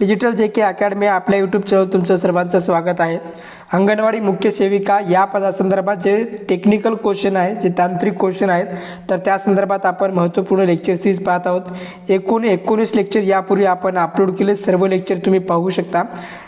Digital J K academy आपल्या YouTube channel तुमचं सर्वांचं स्वागत आहे. अंगणवाडी मुख्य सेविका या पदासंदर्भात जे टेक्निकल क्वेश्चन आहे जे तांत्रिक क्वेश्चन आहेत तर त्या संदर्भात आपण महत्त्वपूर्ण लेक्चर सीरीज पाहत आहोत. एकूण एकोणीस लेक्चर यापूर्वी आपण अपलोड केले. सर्व लेक्चर तुम्ही पाहू शकता.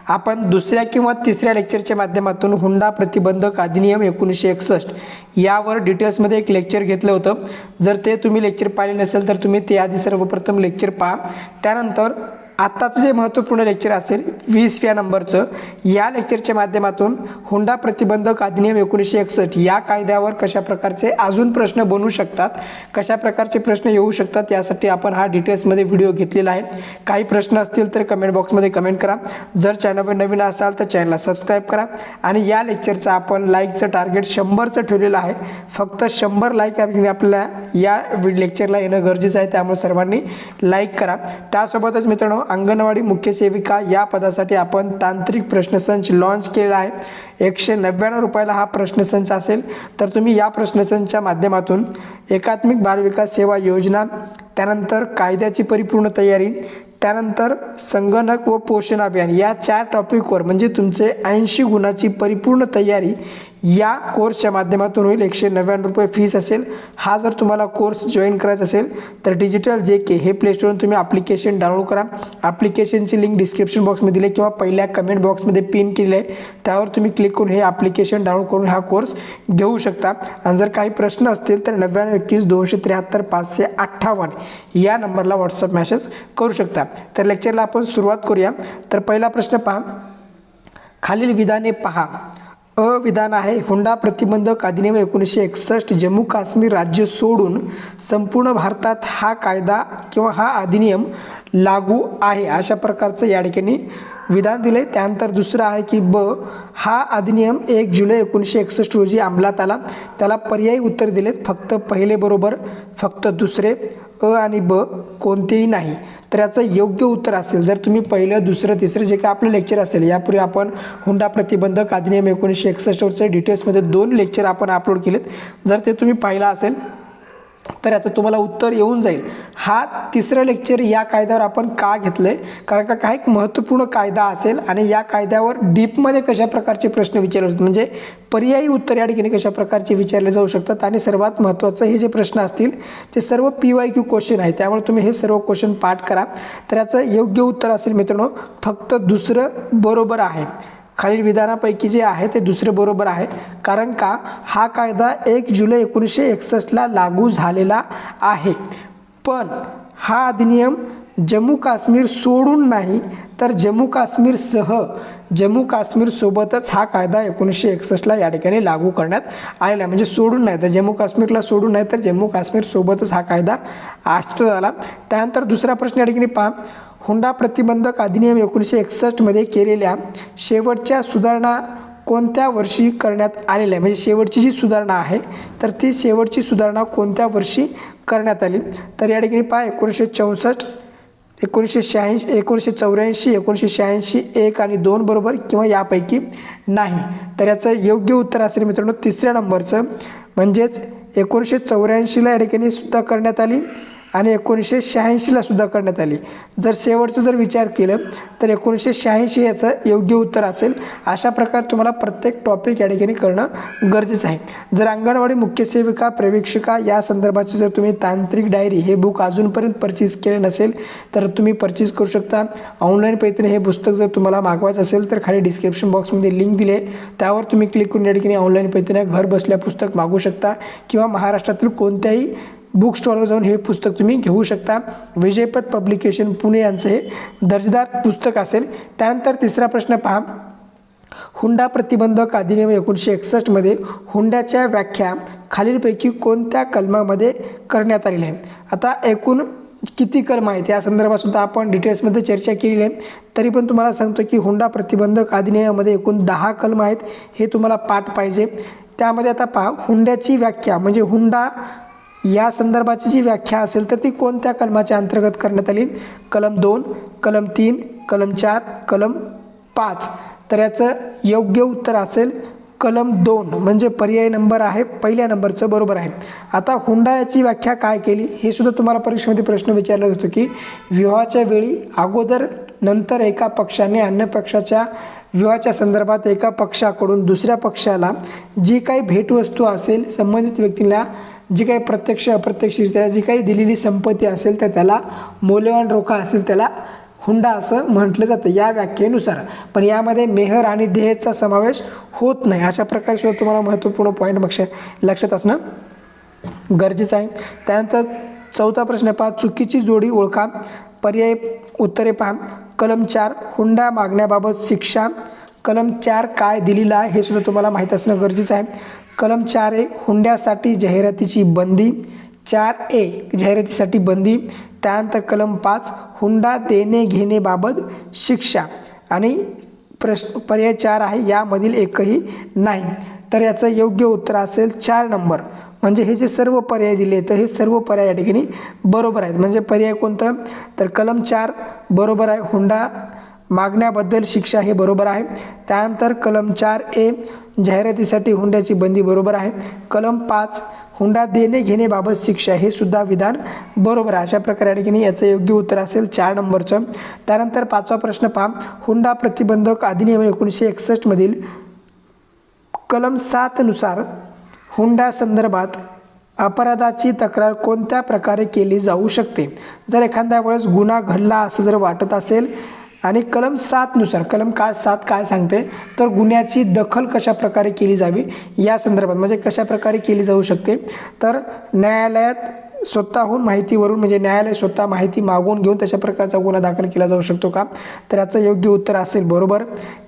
आपण दुसऱ्या किंवा तिसऱ्या लेक्चरच्या माध्यमातून हुंडा प्रतिबंधक अधिनियम एकोणीसशे एकसष्ट यावर डिटेल्समध्ये एक लेक्चर घेतलं होतं. जर ते तुम्ही लेक्चर पाहिले नसेल तर तुम्ही ते आधी सर्वप्रथम लेक्चर पहा. त्यानंतर आत्ताचं जे महत्त्वपूर्ण लेक्चर असेल वीस या नंबरचं या लेक्चरच्या माध्यमातून हुंडा प्रतिबंधक अधिनियम एकोणीसशे एकसष्ट या कायद्यावर कशा प्रकारचे अजून प्रश्न बनू शकतात कशा प्रकारचे प्रश्न येऊ शकतात यासाठी आपण हा डिटेल्समध्ये व्हिडिओ घेतलेला आहे. काही प्रश्न असतील तर कमेंट बॉक्समध्ये कमेंट करा. जर चॅनलवर नवीन असाल तर चॅनलला सबस्क्राईब करा. आणि या लेक्चरचं आपण लाईकचं टार्गेट शंभरचं ठेवलेलं आहे. फक्त शंभर लाईक आपल्याला या लेक्चरला येणं गरजेचं आहे. त्यामुळे सर्वांनी लाईक करा. त्यासोबतच मित्रांनो अंगणवाडी मुख्य सेविका या पदासाठी आपण तांत्रिक प्रश्नसंच लॉन्च केलेला आहे. एकशे नव्याण्णव रुपयाला हा प्रश्नसंच असेल तर तुम्ही या प्रश्नसंचच्या माध्यमातून एकात्मिक बालविकास सेवा योजना त्यानंतर कायद्याची परिपूर्ण तयारी त्यानंतर संगणक व पोषण अभियान या चार टॉपिकवर म्हणजे तुमचे ऐंशी गुणाची परिपूर्ण तयारी या कोर्सच्या माध्यमातून होईल. एकशे नव्याण्णव रुपये फीस असेल. हा जर तुम्हाला कोर्स जॉईन करायचा असेल तर डिजिटल जे के हे प्लेस्टोरवरून तुम्ही ॲप्लिकेशन डाउनलोड करा. ॲप्लिकेशनची लिंक डिस्क्रिप्शन बॉक्समध्ये दिली किंवा पहिल्या कमेंट बॉक्समध्ये पिन केले आहे. त्यावर तुम्ही क्लिक करून हे ॲप्लिकेशन डाउनलोड करून हा कोर्स घेऊ शकता. आणि जर काही प्रश्न असतील तर नव्याण्णव एकतीस दोनशे त्र्याहत्तर पाचशे अठ्ठावन्न या नंबरला व्हॉट्सअप मॅसेज करू शकता. तर लेक्चरला आपण सुरुवात करूया. तर पहिला प्रश्न पहा. खालील विधाने पहा. अविधान आहे. हुंडा प्रतिबंधक अधिनियम एकोणीसशे एकसष्ट जम्मू काश्मीर राज्य सोडून संपूर्ण भारतात हा कायदा किंवा हा अधिनियम लागू आहे. अशा प्रकारचं या ठिकाणी विधान दिले त्यानंतर दुसरं आहे की ब हा अधिनियम एक जुलै एकोणीसशे एकसष्ट रोजी अंमलात आला. त्याला पर्यायी उत्तर दिलेत. फक्त पहिले बरोबर फक्त दुसरे अ आणि ब कोणतेही नाही. तर याचं योग्य उत्तर असेल. जर तुम्ही पहिलं दुसरं तिसरं जे काय आपलं लेक्चर असेल यापूर्वी आपण हुंडा प्रतिबंधक अधिनियम एकोणीसशे एकसष्टवरचे डिटेल्समध्ये दोन लेक्चर आपण अपलोड केलेत. जर ते तुम्ही पाहिलं असेल तर याचं तुम्हाला उत्तर येऊन जाईल. हा तिसरं लेक्चर या कायद्यावर आपण का घेतलं आहे कारण का काही महत्त्वपूर्ण कायदा असेल आणि या कायद्यावर डीपमध्ये कशा प्रकारचे प्रश्न विचारले जातात? म्हणजे पर्यायी उत्तर या ठिकाणी कशा प्रकारचे विचारले जाऊ शकतात? आणि सर्वात महत्त्वाचं हे जे प्रश्न असतील ते सर्व पी वाय क्यू क्वेश्चन आहे त्यामुळे तुम्ही हे सर्व क्वेश्चन पाठ करा. तर याचं योग्य उत्तर असेल मित्रांनो फक्त दुसरं बरोबर आहे. खालील विधानापैकी जे आहे ते दुसरे बरोबर आहे. कारण का? हा कायदा एक जुलै एकोणीसशे एकसष्टला लागू झालेला आहे. पण हा अधिनियम जम्मू काश्मीर सोडून नाही तर जम्मू काश्मीरसह जम्मू काश्मीरसोबतच हा कायदा एकोणीसशे एकसष्टला या ठिकाणी लागू करण्यात आलेला म्हणजे सोडून नाही तर जम्मू काश्मीरला सोडून नाही तर जम्मू काश्मीरसोबतच हा कायदा अस्तित्वात आला. त्यानंतर दुसरा प्रश्न या ठिकाणी पहा. हुंडा प्रतिबंधक अधिनियम एकोणीसशे एकसष्टमध्ये केलेल्या शेवटच्या सुधारणा कोणत्या वर्षी करण्यात आलेल्या आहे म्हणजे शेवटची जी सुधारणा आहे तर ती शेवटची सुधारणा कोणत्या वर्षी करण्यात आली? तर या ठिकाणी पहा एकोणीसशे चौसष्ट एकोणीसशे शहाऐंशी एकोणीसशे चौऱ्याऐंशी एकोणीसशे शहाऐंशी एक आणि दोन बरोबर किंवा यापैकी नाही. तर याचं योग्य उत्तर असेल मित्रांनो तिसऱ्या नंबरचं. म्हणजेच एकोणीसशे चौऱ्याऐंशीला या ठिकाणी सुद्धा करण्यात आली. आणि एकोणीसशे शहाऐंशीला सुद्धा करण्यात आली. जर शेवटचं जर विचार केलं तर एकोणीसशे शहाऐंशी याचं योग्य उत्तर असेल. अशा प्रकारे तुम्हाला प्रत्येक टॉपिक या ठिकाणी करणं गरजेचं आहे. जर अंगणवाडी मुख्य सेविका प्रवेक्षिका या संदर्भाची जर तुम्ही तांत्रिक डायरी हे बुक अजूनपर्यंत परचेस केले नसेल तर तुम्ही परचेस करू शकता. ऑनलाईन पैठणी हे पुस्तक जर तुम्हाला मागवायचं असेल तर खाली डिस्क्रिप्शन बॉक्समध्ये लिंक दिली आहे. त्यावर तुम्ही क्लिक करून या ठिकाणी ऑनलाईन पैठण्या घर बसल्या पुस्तक मागू शकता. किंवा महाराष्ट्रातील कोणत्याही बुक स्टॉलवर जाऊन हे पुस्तक तुम्ही घेऊ शकता. विजयपथ पब्लिकेशन पुणे यांचं हे दर्जेदार पुस्तक असेल. त्यानंतर तिसरा प्रश्न पहा. हुंडा प्रतिबंधक अधिनियम एकोणीसशे एकसष्टमध्ये हुंड्याच्या व्याख्या खालीलपैकी कोणत्या कलमामध्ये करण्यात आलेली आहे? आता एकूण किती कलम आहेत? या संदर्भातसुद्धा आपण डिटेल्समध्ये चर्चा केलेली आहे. तरी पण तुम्हाला सांगतो की हुंडा प्रतिबंधक अधिनियमामध्ये एकूण दहा कलम आहेत. हे तुम्हाला पाठ पाहिजे. त्यामध्ये आता पहा हुंड्याची व्याख्या म्हणजे हुंडा या संदर्भाची जी व्याख्या असेल तर ती कोणत्या कलमाच्या अंतर्गत करण्यात आली? कलम दोन कलम तीन कलम चार कलम पाच. तर याचं योग्य उत्तर असेल कलम दोन. म्हणजे पर्याय नंबर आहे पहिल्या नंबरचं बरोबर आहे. आता हुंडा याची व्याख्या काय केली? हे सुद्धा तुम्हाला परीक्षेमध्ये प्रश्न विचारला जातो की विवाहाच्या वेळी अगोदर नंतर एका पक्षाने अन्य पक्षाच्या विवाहाच्या संदर्भात एका पक्षाकडून दुसऱ्या पक्षाला जी काही भेटवस्तू असेल संबंधित व्यक्तीला जी काही प्रत्यक्ष अप्रत्यक्षरित्या जी काही दिलेली संपत्ती असेल तर त्याला मौल्यवान रोखा असेल त्याला हुंडा असं म्हटलं जातं या व्याख्येनुसार. पण यामध्ये मेहर आणि देहचा समावेश होत नाही. अशा प्रकारे सुद्धा तुम्हाला महत्त्वपूर्ण पॉईंट लक्ष लक्षात असणं गरजेचं आहे. त्यानंतर चौथा प्रश्न पहा. चुकीची जोडी ओळखा. पर्याय उत्तरे पहा. कलम चार. हुंडा मागण्याबाबत शिक्षा कलम चार काय दिलेलं आहे हे सुद्धा तुम्हाला माहीत असणं गरजेचं आहे. कलम चार ए हुंड्यासाठी जाहिरातीची बंदी. चार ए जाहिरातीसाठी बंदी. त्यानंतर कलम पाच हुंडा देणे घेणेबाबत शिक्षा. आणि प्रश्न पर्याय चार आहे यामधील एकही नाही. तर याचं योग्य उत्तर असेल चार नंबर. म्हणजे हे जे सर्व पर्याय दिले तर हे सर्व पर्याय या ठिकाणी बरोबर आहेत. म्हणजे पर्याय कोणतं? तर कलम चार बरोबर आहे हुंडा मागण्याबद्दल शिक्षा हे बरोबर आहे. त्यानंतर कलम चार ए जाहिरातीसाठी हुंड्याची बंदी बरोबर आहे. कलम पाच हुंडा देणे घेणेबाबत शिक्षा हे सुद्धा विधान बरोबर आहे. अशा प्रकारे ठिकाणी याचं योग्य उत्तर असेल चार नंबरचं. त्यानंतर पाचवा प्रश्न पहा. हुंडा प्रतिबंधक अधिनियम एकोणीसशे एकसष्टमधील कलम सातनुसार हुंडा संदर्भात अपराधाची तक्रार कोणत्या प्रकारे केली जाऊ शकते? जर एखाद्या वेळेस गुन्हा घडला असं जर वाटत असेल आणि कलम सातनुसार कलम काय सात काय सांगते? तर गुन्ह्याची दखल कशा प्रकारे केली जावी? या संदर्भात म्हणजे कशा प्रकारे केली जाऊ शकते? तर न्यायालयात स्वतःहून माहितीवरून म्हणजे न्यायालय स्वतः माहिती मागून घेऊन तशा प्रकारचा गुन्हा दाखल केला जाऊ शकतो का? तर याचं योग्य उत्तर असेल बरोबर.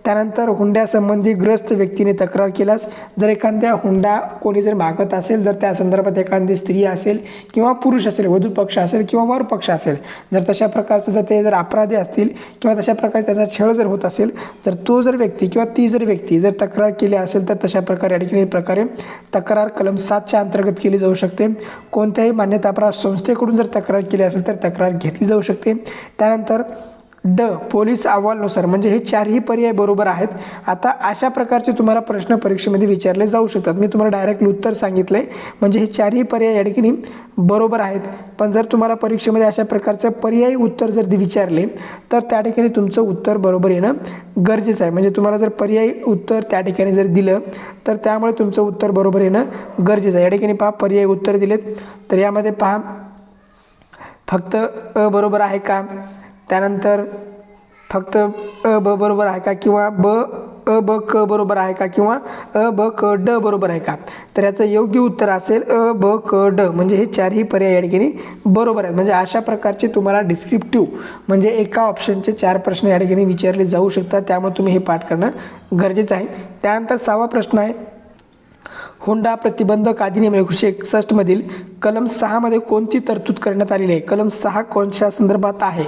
त्यानंतर हुंड्यासंबंधी ग्रस्त व्यक्तीने तक्रार केल्यास जर एखाद्या हुंडा कोणी जर मागत असेल तर त्या संदर्भात एखादी स्त्री असेल किंवा पुरुष असेल वधू पक्ष असेल किंवा वर पक्ष असेल जर तशा प्रकारचं जर ते जर अपराधी असतील किंवा तशा प्रकारे त्याचा छळ जर होत असेल तर तो जर व्यक्ती किंवा ती जर व्यक्ती जर तक्रार केली असेल तर तशा प्रकारे या ठिकाणी प्रकारे तक्रार कलम सातच्या अंतर्गत केली जाऊ शकते. कोणत्याही मान्यता संस्थेकडून जर तक्रार केली असेल तर तक्रार घेतली जाऊ शकते. त्यानंतर ड पोलीस अहवालनुसार. म्हणजे हे चारही पर्याय बरोबर आहेत. आता अशा प्रकारचे तुम्हाला प्रश्न परीक्षेमध्ये विचारले जाऊ शकतात. मी तुम्हाला डायरेक्टली उत्तर सांगितलं आहे म्हणजे हे चारही पर्याय या ठिकाणी बरोबर आहेत. पण जर तुम्हाला परीक्षेमध्ये अशा प्रकारचं पर्यायी उत्तर जर विचारले तर त्या ठिकाणी तुमचं उत्तर बरोबर येणं गरजेचं आहे. म्हणजे तुम्हाला जर पर्यायी उत्तर त्या ठिकाणी जर दिलं तर त्यामुळे तुमचं उत्तर बरोबर येणं गरजेचं आहे. या ठिकाणी पहा पर्यायी उत्तर दिलेत. तर यामध्ये पहा फक्त बरोबर आहे का? त्यानंतर फक्त अ ब बरोबर आहे का किंवा ब अ ब क बरोबर आहे का किंवा अ ब क ड बरोबर आहे का? तर याचं योग्य उत्तर असेल अ ब क ड. म्हणजे हे चारही पर्याय या ठिकाणी बरोबर आहेत. म्हणजे अशा प्रकारचे तुम्हाला डिस्क्रिप्टिव्ह म्हणजे एका ऑप्शनचे चार प्रश्न या ठिकाणी विचारले जाऊ शकतात. त्यामुळे तुम्ही हे पाठ करणं गरजेचं आहे. त्यानंतर सहावा प्रश्न आहे. हुंडा प्रतिबंधक अधिनियम एकोणीसशे एकसष्टमधील कलम सहामध्ये कोणती तरतूद करण्यात आलेली आहे? कलम सहा कोणत्या संदर्भात आहे?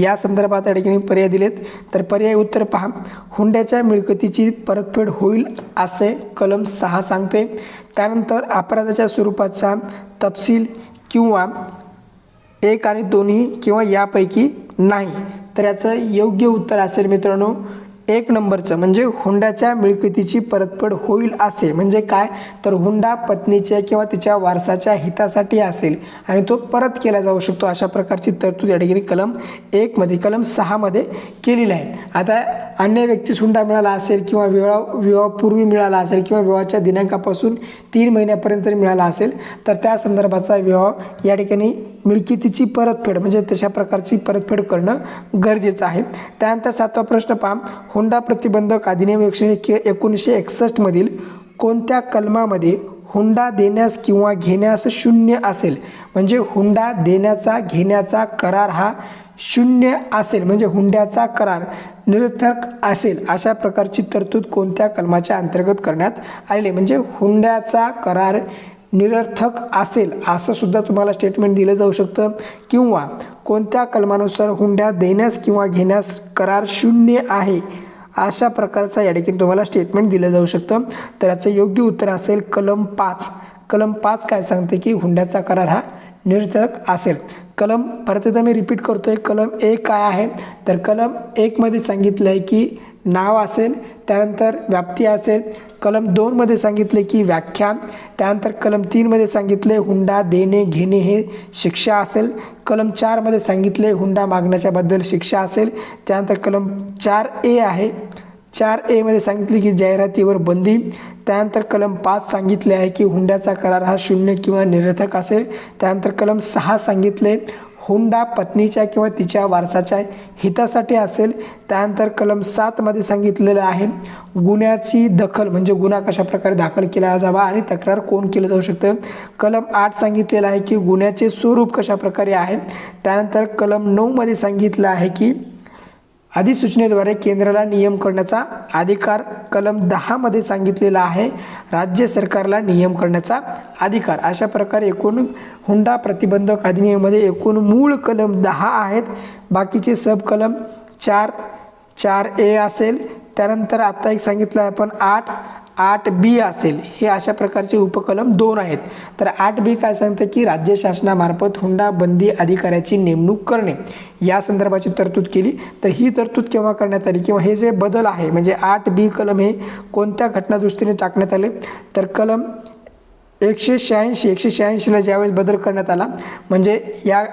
या संदर्भात या ठिकाणी पर्याय दिलेत. तर पर्याय उत्तर पहा. हुंड्याच्या मिळकतीची परतफेड होईल असे कलम सहा सांगते. त्यानंतर अपराधाच्या स्वरूपाचा तपशील किंवा एक आणि दोन्ही किंवा यापैकी नाही. तर याचं योग्य उत्तर असेल मित्रांनो एक नंबरचं म्हणजे हुंड्याच्या मिळकतीची परतफेड होईल असे. म्हणजे काय? तर हुंडा पत्नीच्या किंवा तिच्या वारसाच्या हितासाठी असेल आणि तो परत केला जाऊ शकतो अशा प्रकारची तरतूद या ठिकाणी कलम एकमध्ये कलम सहामध्ये केलेली आहे. आता अन्य व्यक्तीस हुंडा मिळाला असेल किंवा विवाह विवाहापूर्वी मिळाला असेल किंवा विवाहाच्या दिनांकापासून तीन महिन्यापर्यंत जर मिळाला असेल तर त्या संदर्भाचा विवाह या ठिकाणी मिळकतीची परतफेड म्हणजे तशा प्रकारची परतफेड करणं गरजेचं आहे. त्यानंतर सातवा प्रश्न पहा. हुंडा प्रतिबंधक अधिनियम एकशे एकोणीसशे एकसष्टमधील कोणत्या कलमामध्ये हुंडा देण्यास किंवा घेण्यास शून्य असेल? म्हणजे हुंडा देण्याचा घेण्याचा करार हा शून्य असेल. म्हणजे हुंड्याचा करार निरर्थक असेल. अशा प्रकारची तरतूद कोणत्या कलमाच्या अंतर्गत करण्यात आलेली म्हणजे हुंड्याचा करार निरर्थक असेल असं सुद्धा तुम्हाला स्टेटमेंट दिलं जाऊ शकतं. किंवा कोणत्या कलमानुसार हुंड्या देण्यास किंवा घेण्यास करार शून्य आहे अशा प्रकारचा या ठिकाणी तुम्हाला स्टेटमेंट दिलं जाऊ शकतं. तर याचं योग्य उत्तर असेल कलम पाच. कलम पाच काय सांगते की हुंड्याचा करार हा निरर्थक असेल. कलम परत एकदा मी रिपीट करतो आहे कलम एक काय आहे? तर कलम एकमध्ये सांगितलं आहे की नाव असेल त्यानंतर व्याप्ती असेल. कलम दोनमध्ये सांगितले की व्याख्यान त्यानंतर कलम तीनमध्ये सांगितले हुंडा देणे घेणे हे शिक्षा असेल. कलम चारमध्ये सांगितले हुंडा मागण्याच्याबद्दल शिक्षा असेल. त्यानंतर कलम चार ए आहे. चार एमध्ये सांगितले की जाहिरातीवर बंदी. त्यानंतर कलम पाच सांगितले आहे की हुंड्याचा करार हा शून्य किंवा निरर्थक असेल. त्यानंतर कलम सहा सांगितले हुंडा पत्नीच्या किंवा तिच्या वारसाच्या हितासाठी असेल त्यानंतर कलम सातमध्ये सांगितलेलं आहे गुन्ह्याची दखल म्हणजे गुन्हा कशा प्रकारे दाखल केला जावा आणि तक्रार कोण केलं जाऊ शकतं? कलम आठ सांगितलेलं आहे की गुन्ह्याचे स्वरूप कशा प्रकारे आहे? त्यानंतर कलम नऊमध्ये सांगितलं आहे की अधिसूचनेद्वारे केंद्राला नियम करण्याचा अधिकार कलम दहामध्ये सांगितलेला आहे. राज्य सरकारला नियम करण्याचा अधिकार. अशा प्रकारे एकूण हुंडा प्रतिबंधक अधिनियममध्ये एकूण मूळ कलम दहा आहेत. बाकीचे सब कलम चार चार ए असेल. त्यानंतर आत्ता एक सांगितलं आहे आपण आठ. आठ बी असेल हे अशा प्रकारचे उपकलम दोन आहेत. तर आठ बी काय सांगतं की राज्य शासनामार्फत हुंडा बंदी अधिकाऱ्याची नेमणूक करणे. या संदर्भाची तरतूद केली. तर ही तरतूद केव्हा करण्यात आली? किंवा हे जे बदल आहे म्हणजे आठ बी कलम हे कोणत्या घटनादृष्टीने टाकण्यात आले? तर कलम एकशे शहाऐंशी एकशे शहाऐंशीला ज्यावेळेस बदल करण्यात आला म्हणजे या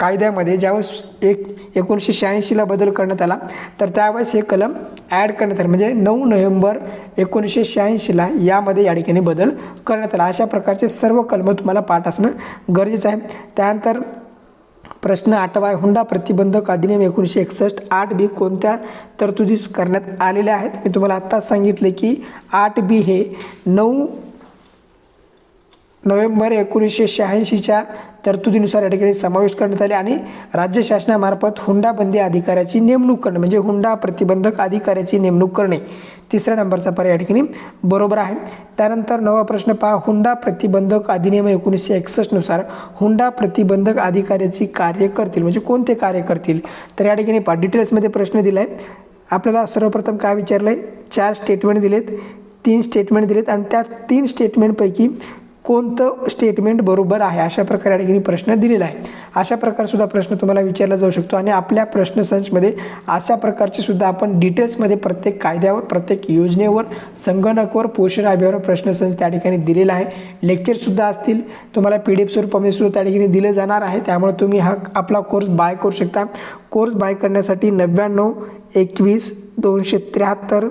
कायद्यामध्ये ज्यावेळेस एक एकोणीसशे शहाऐंशीला बदल करण्यात आला तर त्यावेळेस हे कलम ॲड करण्यात आलं. म्हणजे नऊ नोव्हेंबर एकोणीसशे शहाऐंशीला यामध्ये या ठिकाणी बदल करण्यात आला. अशा प्रकारचे सर्व कलम तुम्हाला पाठ असणं गरजेचं आहे. त्यानंतर प्रश्न आठवा हुंडा प्रतिबंधक अधिनियम एकोणीसशे एकसष्ट आठ बी कोणत्या तरतुदीस करण्यात आलेल्या आहेत? मी तुम्हाला आत्ताच सांगितले की आठ बी हे नऊ नोव्हेंबर एकोणीसशे शहाऐंशीच्या तरतुदीनुसार या ठिकाणी समावेश करण्यात आले आणि राज्य शासनामार्फत हुंडाबंदी अधिकाऱ्याची नेमणूक करणे म्हणजे हुंडा प्रतिबंधक अधिकाऱ्याची नेमणूक करणे तिसऱ्या नंबरचा पर्याय या ठिकाणी बरोबर आहे. त्यानंतर नवा प्रश्न पहा. हुंडा प्रतिबंधक अधिनियम एकोणीसशे एकसष्टनुसार हुंडा प्रतिबंधक अधिकाऱ्याची कार्य करतील म्हणजे कोणते कार्य करतील? तर या ठिकाणी पहा. डिटेल्समध्ये प्रश्न दिला आहे आपल्याला सर्वप्रथम काय विचारलं आहे चार स्टेटमेंट दिलेत तीन स्टेटमेंट दिलेत आणि त्या तीन स्टेटमेंटपैकी कोणतं स्टेटमेंट बरोबर आहे? अशा प्रकारे ठिकाणी प्रश्न दिलेला आहे. अशा प्रकारसुद्धा प्रश्न तुम्हाला विचारला जाऊ शकतो आणि आपल्या प्रश्नसंचमध्ये अशा प्रकारचे सुद्धा आपण डिटेल्समध्ये प्रत्येक कायद्यावर प्रत्येक योजनेवर संगणकवर पोषण आभ्यावर प्रश्नसंच त्या ठिकाणी दिलेला आहे. लेक्चरसुद्धा असतील. तुम्हाला पी डी एफ स्वरूपामध्ये सुद्धा त्या ठिकाणी दिलं जाणार आहे. त्यामुळे तुम्ही हा आपला कोर्स बाय करू शकता. कोर्स बाय करण्यासाठी नव्याण्णव एकवीस दोनशे त्र्याहत्तर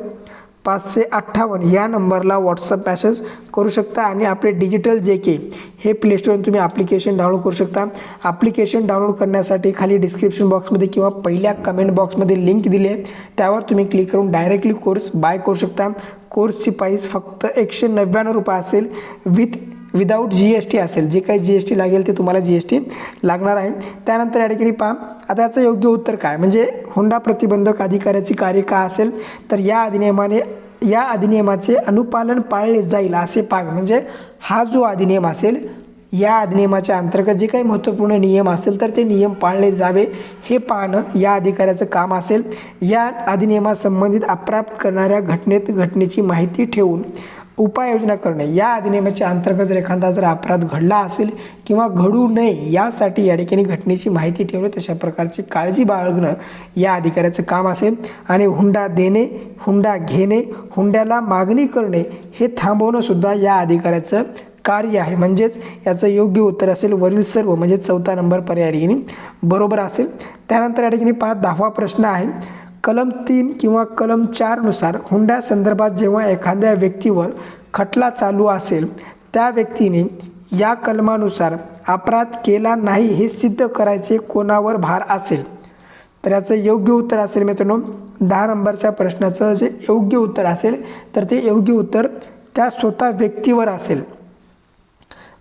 पाचशे अठ्ठावन्न या नंबरला व्हॉट्सअप मॅसेज करू शकता आणि आपले डिजिटल जे के हे प्लेस्टोरवरून तुम्ही ॲप्लिकेशन डाउनलोड करू शकता. ॲप्लिकेशन डाउनलोड करण्यासाठी खाली डिस्क्रिप्शन बॉक्समध्ये किंवा पहिल्या कमेंट बॉक्समध्ये लिंक दिली आहे. त्यावर तुम्ही क्लिक करून डायरेक्टली कोर्स बाय करू शकता. कोर्सची प्राईस फक्त एकशे नव्याण्णव रुपये असेल. With without G S T असेल जे काही जी एस टी लागेल ते तुम्हाला जी एस टी लागणार आहे. त्यानंतर या ठिकाणी पहा आता याचं योग्य उत्तर काय? म्हणजे हुंडा प्रतिबंधक अधिकाऱ्याची कार्य का असेल? तर या अधिनियमाने या अधिनियमाचे अनुपालन पाळले जाईल असे पाग म्हणजे हा जो अधिनियम असेल या अधिनियमाच्या अंतर्गत जे काही महत्त्वपूर्ण नियम असतील तर ते नियम पाळले जावे. हे पाहणं या अधिकाऱ्याचं काम असेल. या अधिनियमासंबंधित अप्राप्त करणाऱ्या घटनेत घटनेची माहिती ठेवून उपाययोजना करणे. या अधिनियमाच्या अंतर्गत जर एखादा जर अपराध घडला असेल किंवा घडू नये यासाठी या ठिकाणी घटनेची माहिती ठेवणे तशा प्रकारची काळजी बाळगणं या अधिकाऱ्याचं काम असेल. आणि हुंडा देणे हुंडा घेणे हुंड्याला मागणी करणे हे थांबवणं सुद्धा या अधिकाऱ्याचं कार्य आहे. म्हणजेच याचं योग्य उत्तर असेल वरील सर्व म्हणजे चौथा नंबर पर्याय या ठिकाणी बरोबर असेल. त्यानंतर या ठिकाणी पाच दहावा प्रश्न आहे. कलम तीन किंवा कलम चारनुसार हुंड्या संदर्भात जेव्हा एखाद्या व्यक्तीवर खटला चालू असेल त्या व्यक्तीने या कलमानुसार अपराध केला नाही हे सिद्ध करायचे कोणावर भार असेल? तर याचं योग्य उत्तर असेल मित्रांनो दहा नंबरच्या प्रश्नाचं जे योग्य उत्तर असेल तर ते योग्य उत्तर त्या स्वतः व्यक्तीवर असेल.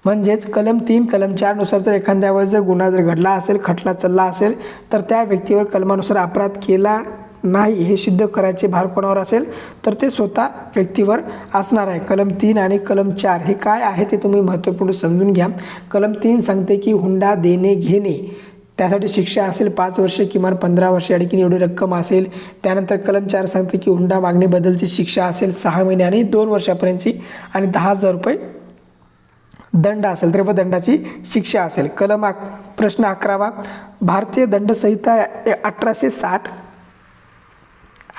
म्हणजेच कलम तीन कलम चारनुसार जर एखाद्यावर जर गुन्हा जर घडला असेल खटला चालला असेल तर त्या व्यक्तीवर कलमानुसार अपराध केला नाही हे सिद्ध करायचे भार कोणावर असेल तर ते स्वतः व्यक्तीवर असणार आहे. कलम तीन आणि कलम चार हे काय आहे ते तुम्ही महत्त्वपूर्ण समजून घ्या. कलम तीन सांगते की हुंडा देणे घेणे. त्यासाठी शिक्षा असेल पाच वर्ष किमान पंधरा वर्षे या एवढी रक्कम असेल. त्यानंतर कलम चार सांगते की हुंडा मागणीबद्दलची शिक्षा असेल सहा महिने आणि दोन वर्षापर्यंतची आणि दहा हजार रुपये दंड असेल तर दंडाची शिक्षा असेल. कलम अक प्रश्न अकरावा भारतीय दंडसंहिता अठराशे साठ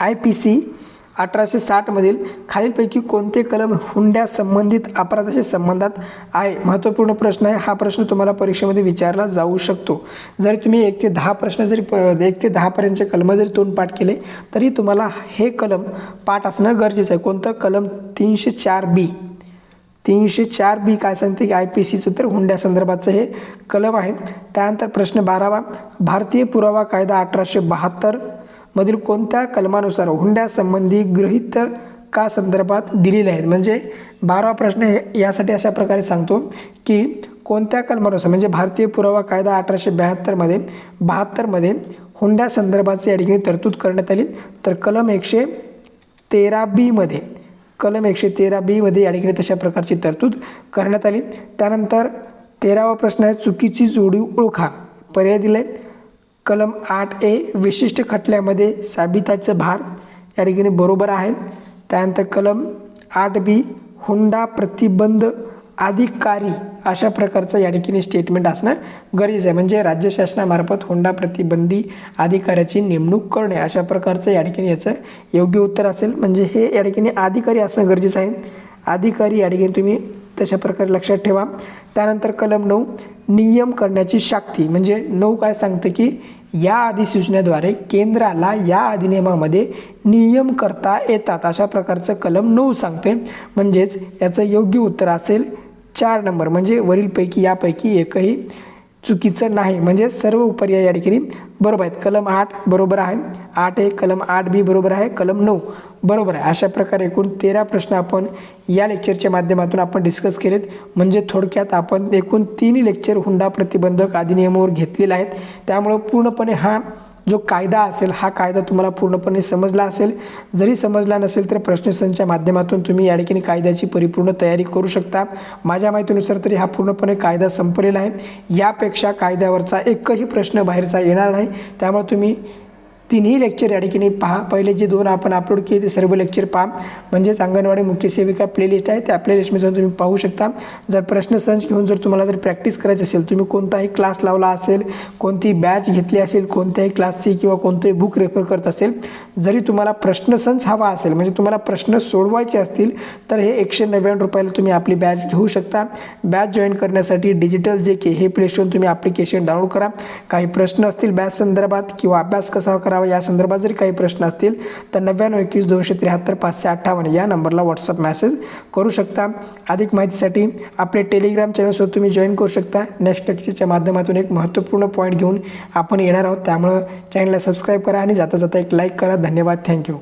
आय पी सी अठराशे साठमधील खालीलपैकी कोणते कलम हुंड्या संबंधित अपराधाशी संबंधात आहे? महत्त्वपूर्ण प्रश्न आहे. हा प्रश्न तुम्हाला परीक्षेमध्ये विचारला जाऊ शकतो. जरी तुम्ही एक ते दहा प्रश्न जरी प एक ते दहापर्यंतचे कलम जरी तोंड पाठ केले तरी तुम्हाला हे कलम पाठ असणं गरजेचं आहे. कोणतं कलम? तीनशे चार बी. तीनशे चार बी काय सांगते की आय पी सीचं तर हुंड्या संदर्भाचं हे कलम आहे. त्यानंतर प्रश्न बारावा. भारतीय पुरावा कायदा अठराशे बहात्तर मधील कोणत्या कलमानुसार हुंड्यासंबंधी गृहीत का संदर्भात दिलेले आहेत? म्हणजे बारावा प्रश्न हे यासाठी अशा प्रकारे सांगतो की कोणत्या कलमानुसार म्हणजे भारतीय पुरावा कायदा अठराशे ब्याहत्तरमध्ये बहात्तरमध्ये हुंड्या संदर्भाचे या ठिकाणी तरतूद करण्यात आली. तर कलम एकशे तेरा बीमध्ये कलम एकशे तेरा बीमध्ये या ठिकाणी तशा प्रकारची तरतूद करण्यात आली. त्यानंतर तेरावा प्रश्न आहे चुकीची जोडी ओळखा. पर्याय दिले. कलम आठ ए विशिष्ट खटल्यामध्ये साबिताचं भार या ठिकाणी बरोबर आहे. त्यानंतर कलम आठ बी हुंडा प्रतिबंध अधिकारी अशा प्रकारचं या ठिकाणी स्टेटमेंट असणं गरजेचं आहे. म्हणजे राज्य शासनामार्फत हुंडा प्रतिबंधी अधिकाऱ्याची नेमणूक करणे अशा प्रकारचं या ठिकाणी याचं योग्य उत्तर असेल. म्हणजे हे या ठिकाणी अधिकारी असणं गरजेचं आहे. अधिकारी या ठिकाणी तुम्ही तशा प्रकारे लक्षात ठेवा. त्यानंतर कलम नऊ नियम करण्याची शक्ती. म्हणजे नऊ काय सांगतं की या अधिसूचनेद्वारे केंद्राला या अधिनियमामध्ये नियम करता येतात. अशा प्रकारचं कलम नऊ सांगते. म्हणजेच याचं योग्य उत्तर असेल चार नंबर. म्हणजे वरीलपैकी यापैकी एकही चुकीचं नाही. म्हणजे सर्व उपर्याय या ठिकाणी बरोबर आहेत. कलम आठ बरोबर आहे. आठ ए कलम आठ बी बरोबर आहे. कलम नऊ बरोबर आहे. अशा प्रकारे एकूण तेरा प्रश्न आपण या लेक्चरच्या माध्यमातून आपण डिस्कस केलेत. म्हणजे थोडक्यात आपण एकूण तिन्ही लेक्चर हुंडा प्रतिबंधक अधिनियमावर घेतलेले आहेत. त्यामुळं पूर्णपणे हा जो कायदा असेल हा कायदा तुम्हाला पूर्णपणे समजला असेल. जरी समजला नसेल तर प्रश्नसंच्या माध्यमातून तुम्ही या ठिकाणी कायद्याची परिपूर्ण तयारी करू शकता. माझ्या माहितीनुसार तरी हा पूर्णपणे कायदा संपलेला आहे. यापेक्षा कायद्यावरचा एकही प्रश्न बाहेरचा येणार नाही. त्यामुळे तुम्ही तिन्ही लेक्चर या ठिकाणी पहा. पहिले जे दोन आपण अपलोड केले ते सर्व लेक्चर पहा. म्हणजेच अंगणवाडी मुख्य सेविका प्लेलिस्ट आहे. त्या प्लेलिस्टमध्ये जाऊन तुम्ही पाहू शकता. जर प्रश्नसंच घेऊन जर तुम्हाला जर प्रॅक्टिस करायची असेल तुम्ही कोणताही क्लास लावला असेल कोणती बॅच घेतली असेल कोणत्याही क्लासची किंवा कोणतंही बुक रेफर करत असेल जरी तुम्हाला प्रश्नसंच हवा असेल म्हणजे तुम्हाला प्रश्न सोडवायचे असतील तर हे एकशे नव्याण्णव रुपयाला तुम्ही आपली बॅच घेऊ शकता. बॅच जॉईन करण्यासाठी डिजिटल जे के हे प्लेस्टोर तुम्ही ॲप्लिकेशन डाउनलोड करा. काही प्रश्न असतील बॅच संदर्भात किंवा अभ्यास कसा करा करावा? या संदर्भात जरी काही प्रश्न असतील तर नव्याण्णव एकवीस दोनशे त्र्याहत्तर पाचशे अठ्ठावन्न या नंबरला व्हॉट्सअप मेसेज करू शकता. अधिक माहितीसाठी आपले टेलिग्राम चॅनलसोबत तुम्ही जॉईन करू शकता. नेक्स्ट लेक्चरच्या माध्यमातून एक महत्त्वपूर्ण पॉईंट घेऊन आपण येणार आहोत. त्यामुळं चॅनलला सबस्क्राईब करा आणि जाता जाता एक लाईक करा. धन्यवाद. थँक्यू